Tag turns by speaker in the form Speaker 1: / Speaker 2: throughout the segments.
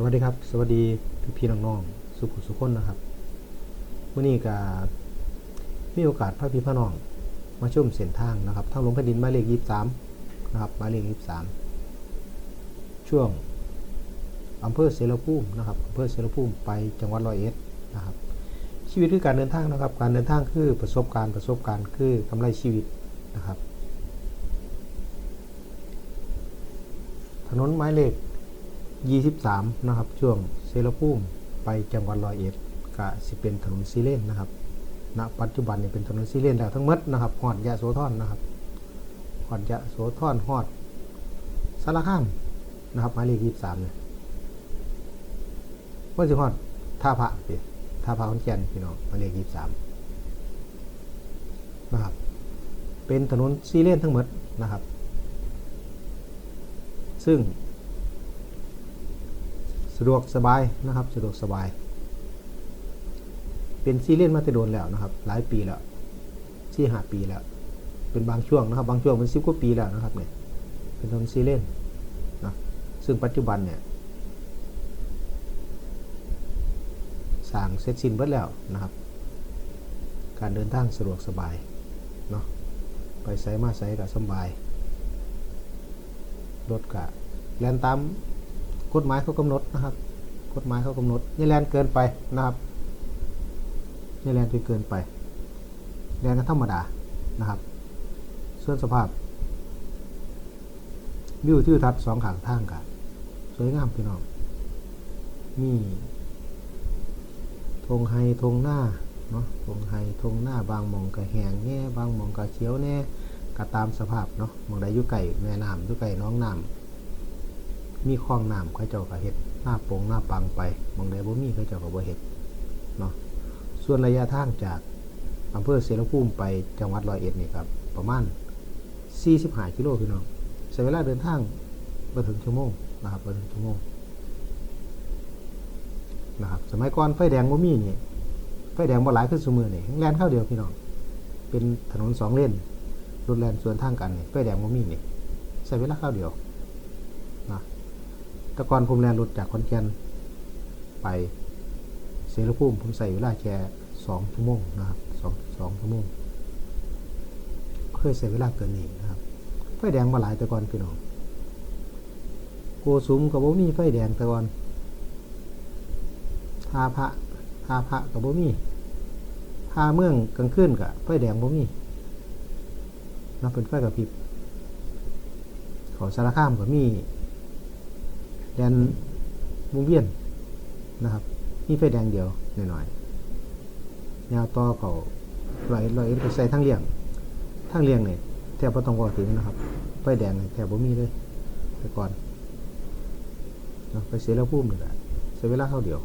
Speaker 1: สวัสดีครับ สวัสดีพี่พี่น้องๆสุขุสุขคนนะครับวันนี้ก็มีโอกาสพาพี่พ่อน้องมาชมเส้นทางนะครับทางหลวงแผ่นดินหมายเลขยี่สามนะครับหมายเลขยี่สามช่วงอำเภอเสรภูมินะครับอำเภอเสรภูมิไปจังหวัดร้อยเอ็ดนะครับ ชีวิตคือการเดินทางนะครับ การเดินทางคือประสบการณ์ประสบการณ์คือกำไรชีวิตนะครับ ถนนหมายเลข 23 นะครับ ช่วงเซรภูมไปจังหวัดร้อยเอ็ดก็สิเป็นถนนซีเลนนะครับณปัจจุบันนี่เป็นถนนซีเลนแล้วทั้งหมดนะครับหอดยะโสธรนะครับหอดยะโสธรหอดสารคามนะครับหมายเลข23เนี่ยว่าสิหอดท่าพระพี่ท่าพระขอนแก่นพี่น้องหมายเลข23นะครับ เป็นถนนซีเลนทั้งหมดนะครับ ซึ่ง สะดวกสบายนะครับ สะดวกสบาย เป็นซีเรียนมาแต่โดนแล้วนะครับ หลายปีแล้วสี่ห้าปีแล้ว เป็นบางช่วงนะครับ บางช่วงเป็นสิบกว่าปีแล้วนะครับเนี่ยเป็นถนนซีเรียนนะซึ่งปัจจุบันเนี่ยสร้างเสร็จสิ้นเบิดแล้วนะครับ การเดินทางสะดวกสบายเนาะไปไสมาไสก็สบายรถกะแลนตาม กฎหมายเขากำหนดนะครับ กฎหมายเขากำหนดอย่แลนเกินไปนะครับอย่แลนจนเกินไปแลนก็ธรรมดานะครับ ส่วนสภาพวิวทิวทัศน์สองข้างทางกันสวยงามพี่น้องมีธงไฮธงหน้าเนาะธงไฮธงหน้าบางมองกระแหงแน่บางมองกระเขียวแน่ก็ตามสภาพเนาะมองใดอยู่ไก่แม่น้ำยู่ไก่น้องน้ำ มีคลองน้ำเขาเจ้าก็เฮ็ดหน้าโปงหน้าปังไปมองใดบ่มีเขาเจ้าก็บ่เฮ็ดเนาะส่วนระยะทางจากอำเภอเสรภูมิไปจังหวัดร้อยเอ็ดนี่ครับประมาณ 45กิโลพี่น้องใช้เวลาเดินทางบ่ถึงชั่วโมงนะครับบ่ถึงชั่วโมงนะครับสมัยก่อนไฟแดงบ่มีนี่ไฟแดงบ่หลายคือซุมื้อนี่แล่นเข้าเดียวพี่น้องเป็นถนนสองเลนรถแล่นสวนทางกันนี่ไฟแดงบ่มีนี่ใช้เวลาเข้าวเดียว ต่ก่อนผมแล่นรถจากขอนแก่นไปเสรภูมิผมใส่เวลาแค่สองชั่วโมงนะครับสองสองชั่วโมงเคยใส่เวลาเกินนี้นะครับไฟแดงมาหลายต่ก่อนพี่น้องโกสุมกับบ่มีไฟแดงต่ก่อนทาพระทาพระกับบ่มีทาเมืองกลางคืนกับไฟแดงบ่มีนับเป็นไฟกระพริบเขาสารข้ามก็มี แดนวงเวียนนะครับมีไฟแดงเดียวหน่อยๆแนวต่อเขาลอยลอยไปใส่ทั้งเลี่ยงทั้งเลี่ยงเนี่ยแทบไม่ต้องบอกถึงนะครับ ไฟแดงเนี่ยแทบบ่มีเลยแต่ก่อนนะไปเสียแล้วพุ่มนี่แหละใช้เวลาเท่าเดียว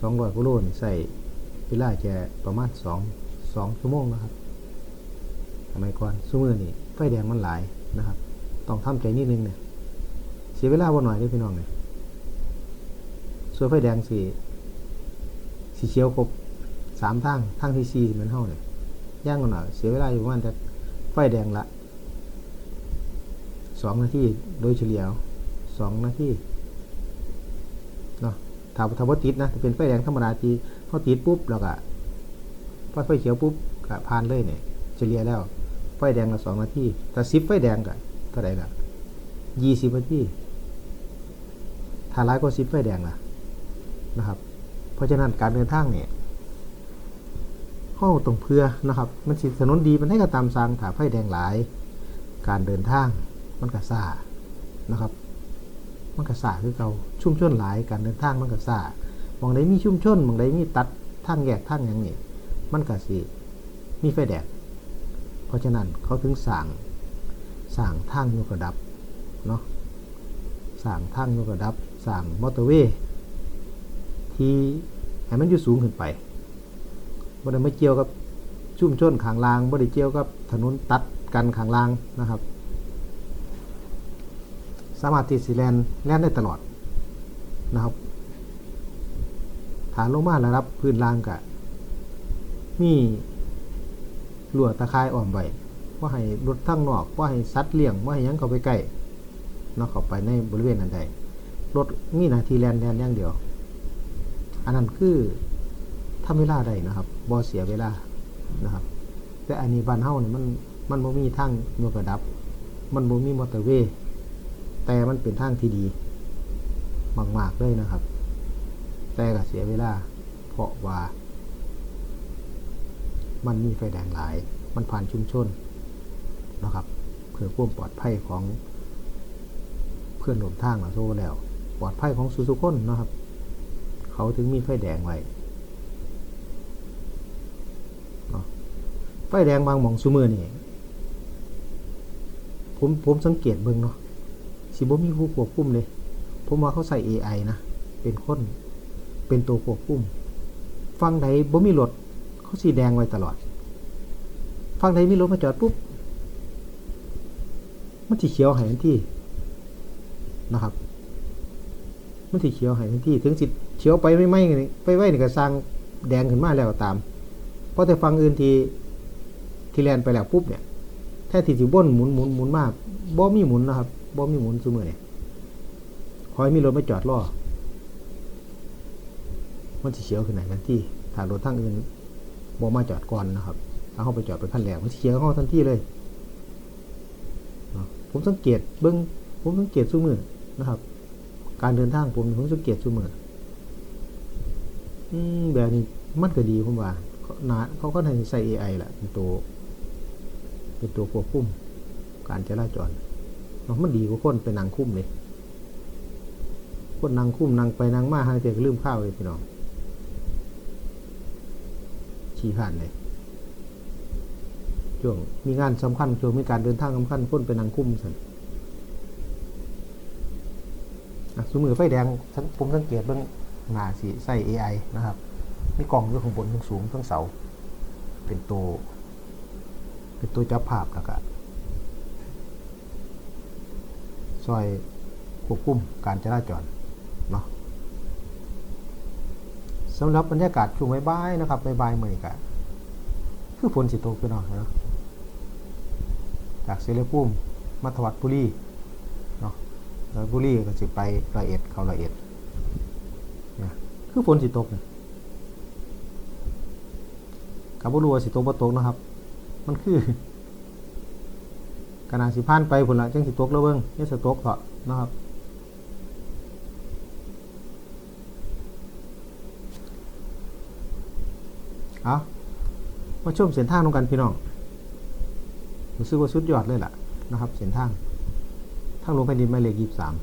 Speaker 1: สองร้อยกิโลนี่ใส่เวลาแค่ประมาณสองสองชั่วโมงนะครับสมัยก่อนซูมือนี่ไฟแดงมันหลายนะครับ ต้องทำใจนิดนึงเนี่ย เสียเวลาบ่หน่อยเด้พี่น้องเนี่ยส่วนไฟแดงสีสีเขียวครบสามทางทางที่สี่เหมือนเท่าเนี่ยย่างกันหน่อยเสียเวลาอยู่ประมาณจะไฟแดงละสองนาทีโดยเฉลี่ยสองนาทีเนาะถ้าถ้าว่าติดนะถ้าเป็นไฟแดงธรรมดาทีเขาติดปุ๊บแล้วก็พอไฟเขียวปุ๊บก็ผ่านเลยเนี่ยเฉลี่ยแล้ว ไฟแดงละสองนาทีถ้าซิปไฟแดงก็เท่าไหร่ละยี่สิบนาที ถ้าร้ายก็ซิปไฟแดงล่ะนะครับ เพราะฉะนั้นการเดินทางเนี่ยห้อตรงเพื่อนะครับ มันสิถนนดีมันให้กระตามสร้างถ้าไฟแดงหลาย การเดินทางมันก็ซ่านะครับ มันก็ซ่าคือเก่าชุ่มชนหลายการเดินทางมันก็ซ่ามองใดมีชุ่มชนมองใดมีตัดทางแยกทางอย่างนี้มันก็สิมีไฟแดงเพราะฉะนั้นเขาถึงสั่งสั่งทางยกระดับเนาะสั่งทางยกระดับ สั่งมอเตอร์เวย์ที่ให้มันอยู่สูงขึ้นไปบ่ได้มาเกี่ยวกับชุ่มชนขางรางบ่ได้เกี่ยวกับถนนตัดกันขางรางนะครับ สามารถที่สิแลนแลนได้ตลอดนะครับฐานลงมาระดับพื้นรางกะมีลวดตะข่ายอ่อมไว้ว่าให้รถทั้งนอกว่าให้สัตว์เลี้ยงว่าให้ยังเข้าไปใกล้นาะเข้าไปในบริเวณนั้นใด รถมีหน้าที่แลนแลนอย่างเดียว อันนั้นคือทำเวลาได้นะครับบ่เสียเวลานะครับ แต่อันนี้บ้านเฮานี่มันมันบ่มีทางยกระดับ มันบ่มีมอเตอร์เวย์แต่มันเป็นทางที่ดีมากๆเลยนะครับ แต่ก็เสียเวลา เพราะว่า มันมีไฟแดงหลาย มันผ่านชุมชนนะครับเพื่อความปลอดภัยของเพื่อนร่มทางเราโซ่แล้ว ปลอดภัยของสุสุคนนะครับ เขาถึงมีไฟแดงไว้ไฟแดงบางหมองซุมือนี่ผมผมสังเกตเบิ่งเนาะสิบ่มีผู้ควบคุมเลย ผมว่าเขาใส่ AI นะ เป็นคน เป็นตัวควบคุม ฟังใดบ่มีรถเขาสีแดงไว้ตลอด ฟังใดมีรถมาจอดปุ๊บ มันสีเขียวใหายทันทีนะครับ มันสีเขียวใหายทันทีถึงสิเขียวไปไม่ไหม้ไปไว้นี่ก็สร้างแดงขึ้นมาแล้วตามเพราะแต่ฟังอื่นทีที่แลนไปแล้วปุ๊บเนี่ยแท้ที่สิบ่นหมุนหมุนหมุนมากบ่มีหมุนนะครับบ่มีหมุนซุมือเนี่ยคอยมีรถมาจอดรอมันสิเขียวขึ้นไหนทันทีถ้ารถทางอื่นบ่มาจอดก่อนนะครับถ้าเขาไปจอดเป็นขั้นแรกมันสิเขียวเข้าทันทีเลยผมสังเกตเบิ้งผมสังเกตซุมือนะครับ การเดินทางผมผมสังเกตซุมืออืมแบบนี้มันก็ดีผมว่าเขานาเขาก็ให้ใส่ AI แหละเป็นตัวเป็นตัวควบคุม การจราจรเนาะมันดีกว่าคนเป็นนางคุ้มเลยคนนางคุ้มนางไปนางมาหางเจก็ลืมข้าวเลยพี่น้องชี้ผ่านเลยช่วงมีงานสำคัญช่วงมีการเดินทางสำคัญคนเป็นนางคุ้มสัน อะสมมือไฟแดงผมสังเกตเบื้องหน้าสีใส่ AI นะครับ มีกล่องอยู่ข้างบนข้างสูงข้างเสา เป็นตัวเป็นตัวจับภาพแล้วก็ซอยควบคุมการจราจรเนาะสำหรับบรรยากาศช่วงบ่ายๆนะครับบ่ายๆเมื่อก็คือฝนสิตกขึ้นหน่อยนะจากเซเลปุ่มมัทวัดบุรีะแล้วบุรีก็สิไปละเอ็ดเขาละเอ็ดนะคือฝนสิตกกับบุรัวสิตกบ่ตกนะครับ มันคือขนาดสิผ่านไปผลละจังสิตกแล้วเบิ่งนี่สิตกเถอะนะครับเอามาชมเส้นทางตรงกันพี่น้องรู้สึกว่าสุดยอดเลยล่ะนะครับ เส้นทาง ทางลงแผ่นดินหมายเลขยี่สาม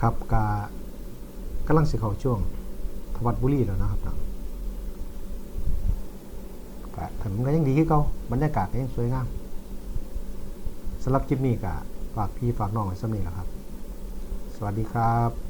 Speaker 1: ครับกากำลังสิเข้าช่วงทวัดบุรีแล้วนะครับเนาะถนนก็ยังดีขึ้นเก่าบรรยากาศก็ยังสวยงามสำหรับคลิปนี้ก็ฝากพี่ฝากน้องไว้สำนี้แหละครับ สวัสดีครับ